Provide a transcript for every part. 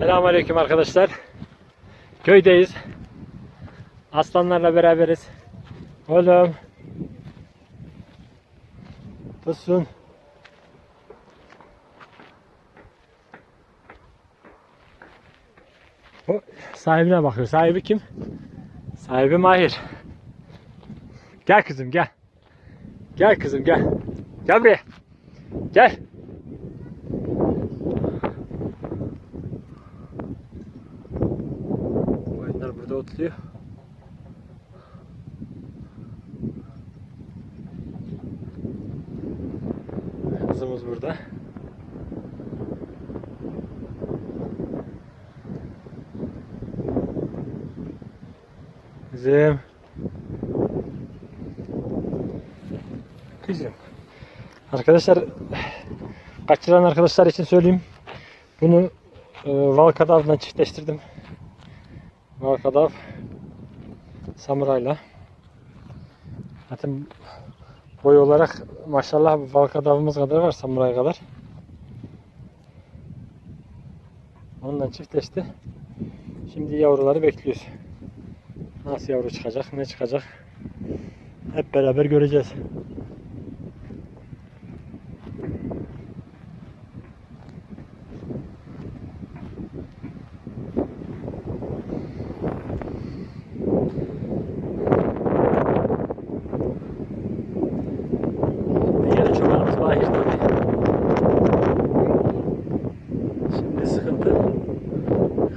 Selamünaleyküm arkadaşlar. Köydeyiz. Aslanlarla beraberiz. Oğlum. Tosun. O sahibine bakıyor. Sahibi kim? Sahibi Mahir. Gel kızım gel. Gel kızım gel. Gel buraya. Gel. Otluyor. Kızımız burada. Kızım. Kızım. Arkadaşlar kaçıran arkadaşlar için söyleyeyim. Bunu e, Valkadav'la çiftleştirdim. Valkadav Samuray'la. Zaten boy olarak maşallah Valkadav'ımız kadar var Samuray kadar. Ondan çiftleşti. Şimdi yavruları bekliyoruz. Nasıl yavru çıkacak, ne çıkacak? Hep beraber göreceğiz. Yine çobanımız Mahir tabii. Şimdi sıkıntı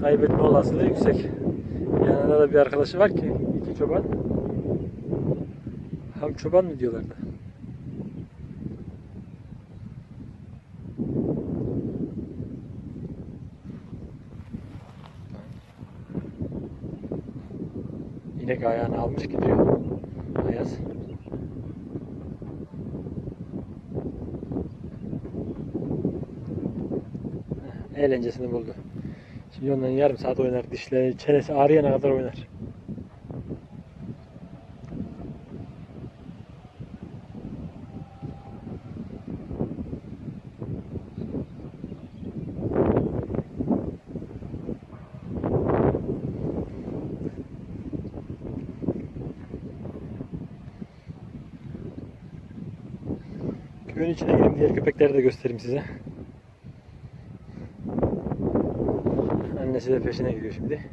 kaybetme olasılığı yüksek. Yanında da bir arkadaşı var ki iki çoban. Ham çoban mı diyorlardı? İnek ayağını almış gidiyor. Ayaz. Eğlencesini buldu. Şimdi ondan yarım saat oynar. Dişleri, çenesi ağrıyana kadar oynar. Köyün içine gireyim diğer köpekleri de göstereyim size. Annesi de peşine gidiyor şimdi.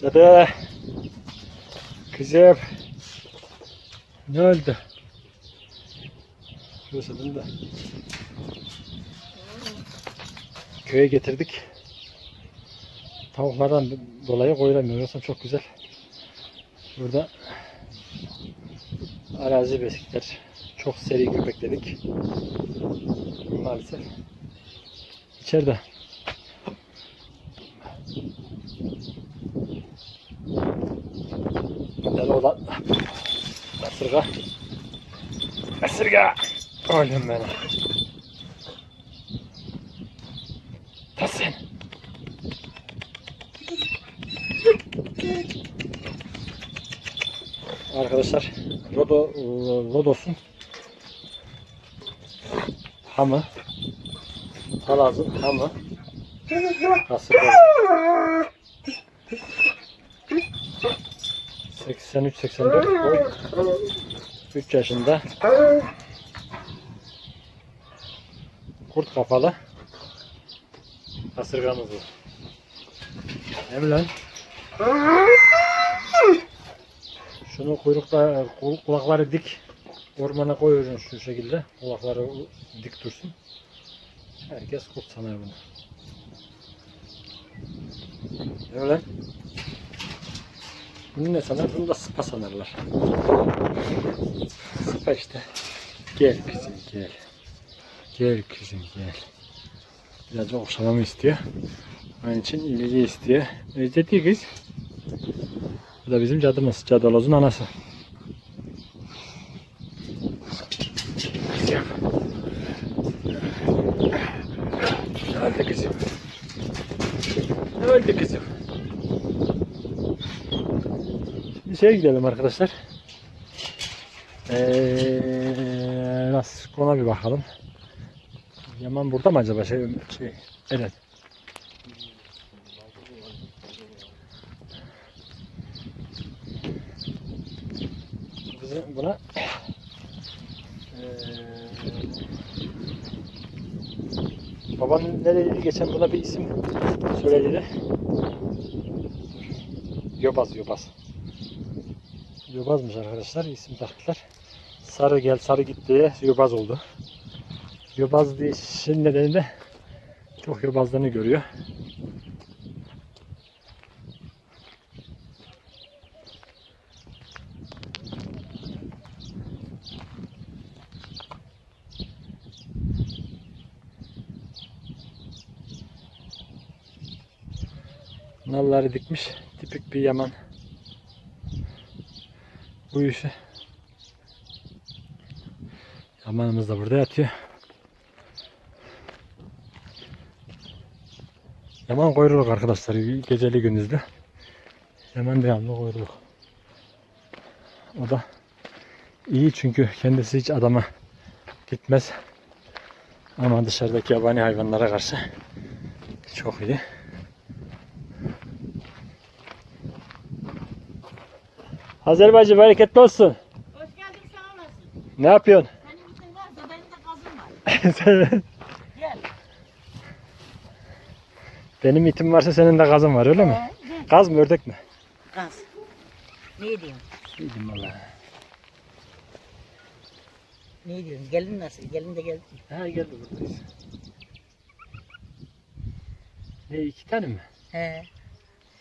Cadı. Kızım. Ne oldu? Şurası da. Köye getirdik. Tavuklardan dolayı koyulamıyor. Yoksa çok güzel. Burada arazi besikler. Çok seri köpek dedik. Maalesef. İçeride. Güzel olan kasırga. Kasırga. Oğlum benim. Arkadaşlar Rodo Lodos'un hamı Palaz'ın hamı kasırga 83-84 boy 3 yaşında kurt kafalı kasırgamız bu. Ne mi lan? Şunu kuyrukta kul- kulakları dik ormana koyuyorsun şu şekilde. Kulakları dik dursun. Herkes kurt sanar bunu. Lan? Bunu ne sanar? Bunu da sıpa sanarlar. Sıpa işte. Gel kızım gel. Gel kızım gel. Birazcık okşamamı istiyor. Onun için ilgi istiyor. Öyle değil kız. Bu da bizim cadımız. Cadaloz'un anası. Hadi kızım. Oldu kızım? Şimdi şeye gidelim arkadaşlar. Ee, nasıl kona bir bakalım. Yaman burada mı acaba şey şey Eren? Bizim buna eee baban nereye geçen buna bir isim söyledi. Yobaz Yobaz. Yobazmış arkadaşlar isim taktılar. Sarı gel sarı git diye yobaz oldu. Yobaz diye şeyin nedeni de çok yobazlarını görüyor. Nalları dikmiş. Tipik bir yaman. İşi. Yamanımız da burada yatıyor. Yaman kuyruluk arkadaşlar. Geceli gündüzlü. Yaman devamlı kuyruluk. O da iyi çünkü kendisi hiç adama gitmez. Ama dışarıdaki yabani hayvanlara karşı çok iyi. Hazer bacı bereketli olsun. Hoş geldin sağ olasın. Ne yapıyorsun? Senin için varsa benim de kazım var. Gel. Benim itim varsa senin de kazın var öyle mi? Ee. Kaz mı ördek mi? Kaz. Ne diyorsun? Yedim valla. Ne diyorsun? Gelin nasıl? Gelin de geldi. Ha geldi buradayız. Ne iki tane mi? He.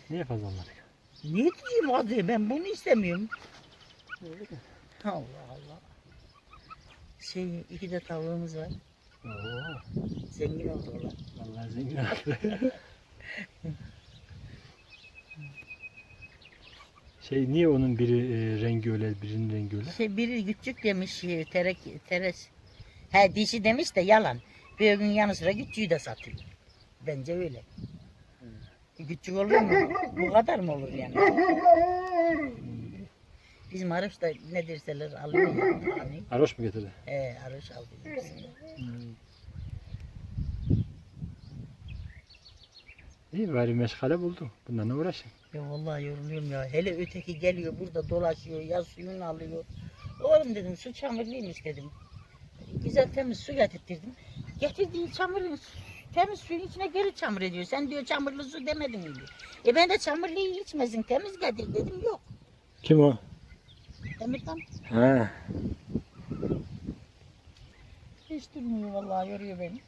Niye fazla almadık? Ne diyeyim hadi ben bunu istemiyorum. Allah Allah. Şey iki de tavuğumuz var. Oo, Zengin oldular. vallahi zengin şey niye onun biri e, rengi öyle, birinin rengi öyle? Şey biri küçük demiş e, terek, teres. He dişi demiş de yalan. Bir gün yanı sıra küçüğü de satıyor. Bence öyle. Küçük olur mu? Bu kadar mı olur yani? Bizim Arif da ne derseler alıyor. ya, Hani, Aroş mu getirdi? he, Arif aldı. hepsini. İyi bari meşgale buldum. Bundan uğraşın. Ya vallahi yoruluyorum ya. Hele öteki geliyor burada dolaşıyor, ya suyunu alıyor. Oğlum dedim su çamurluymuş dedim. Güzel temiz su getirttirdim. Getirdiğin çamurun temiz suyun içine geri çamur ediyor. Sen diyor çamurlu su demedin mi diyor. E ben de çamurluyu içmesin temiz getir dedim yok. Kim o? Emirkan Ha. hiç durmuyor vallahi yoruyor beni.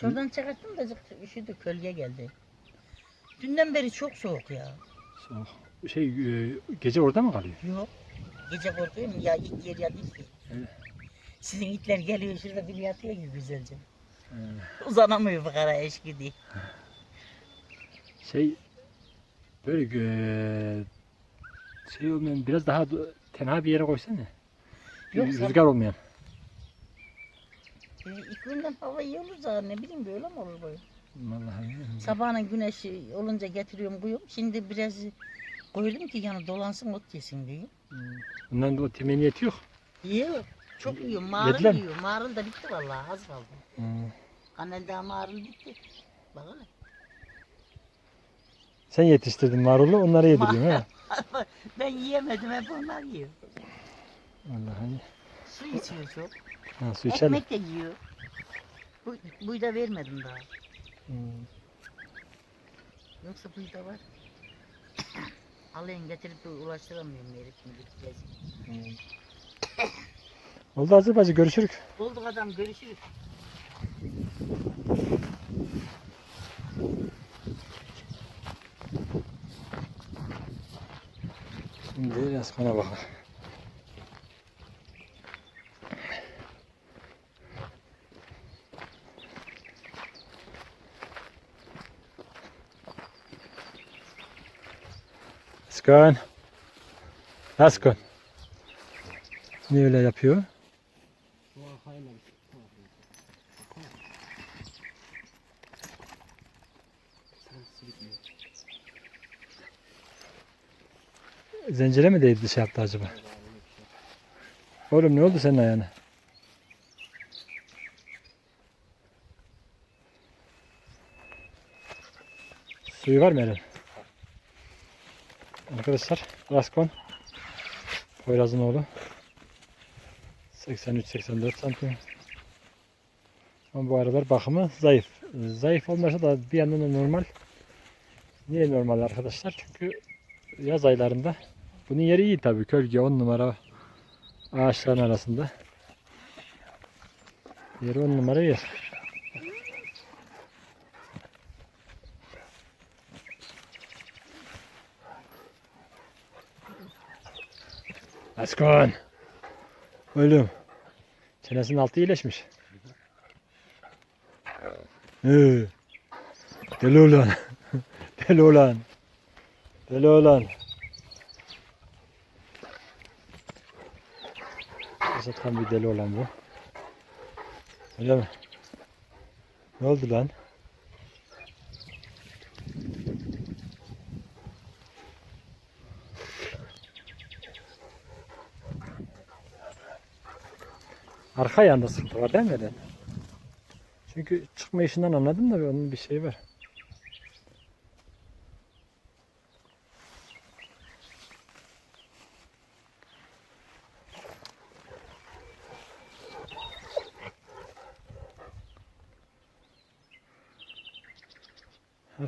Şuradan çıkarttım da zık- üşüdü kölge geldi. Dünden beri çok soğuk ya. Soğuk. Şey e, gece orada mı kalıyor? Yok. Gece korkuyorum ya it yer ya değil ki. Evet. Sizin itler geliyor şurada bir yatıyor ki güzelce. Uzanamıyor bu kara eşki diye. Şey böyle e, şey olmayan biraz daha tenha bir yere koysana. Yok, Rüzgar olmayan. E, iklimden hava iyi olur zaten ne bileyim böyle mi olur böyle? Vallahi. Sabahın güneşi olunca getiriyorum koyuyorum. Şimdi biraz koydum ki yani dolansın ot yesin diye. Bundan da o temeniyeti yok. Yiyor. Çok yiyor. Marul Yediler mi? yiyor. Marul da bitti vallahi az kaldı. Hmm. Kanalda marul bitti. Bakalım. Sen yetiştirdin marulu onlara yediriyorsun ha. ben yiyemedim hep onlar yiyor. Vallahi. Su içiyor çok. Ha, su içelim. Ekmek de yiyor. Bu, buyu da vermedim daha. Hmm. Yoksa buyu da var. Alayım getirip de ulaştıramıyorum herif müdür. Hmm. Oldu Hazır bacı görüşürük. Bulduk adam görüşürüz. Şimdi biraz kana bakalım. Özkan. Özkan. Niye öyle yapıyor? Zincire mi değdi şey yaptı acaba? Oğlum ne oldu senin ayağına? Suyu var mı Eren? Arkadaşlar Raskon Poyraz'ın oğlu 83-84 santim ama bu aralar bakımı zayıf. Zayıf olmasa da bir yandan da normal. Niye normal arkadaşlar? Çünkü yaz aylarında bunun yeri iyi tabii. Kölge 10 numara ağaçların arasında. Yeri 10 numara yer. Askon. Oğlum. Çenesinin altı iyileşmiş. Ee, deli olan. deli olan. Deli olan. Mesela tam bir deli olan bu. Öyle mi? Ne oldu lan? Arka yanda sıktı var değil mi? Çünkü çıkma işinden anladım da onun bir şeyi var.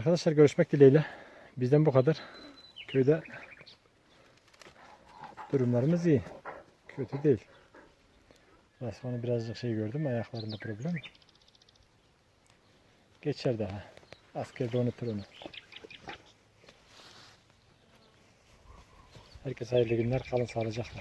Arkadaşlar görüşmek dileğiyle. Bizden bu kadar. Köyde durumlarımız iyi. Kötü değil. Rasmanı birazcık şey gördüm ayaklarında problem. Geçer daha. Askerde unutur onu. Herkese hayırlı günler. Kalın sağlıcakla.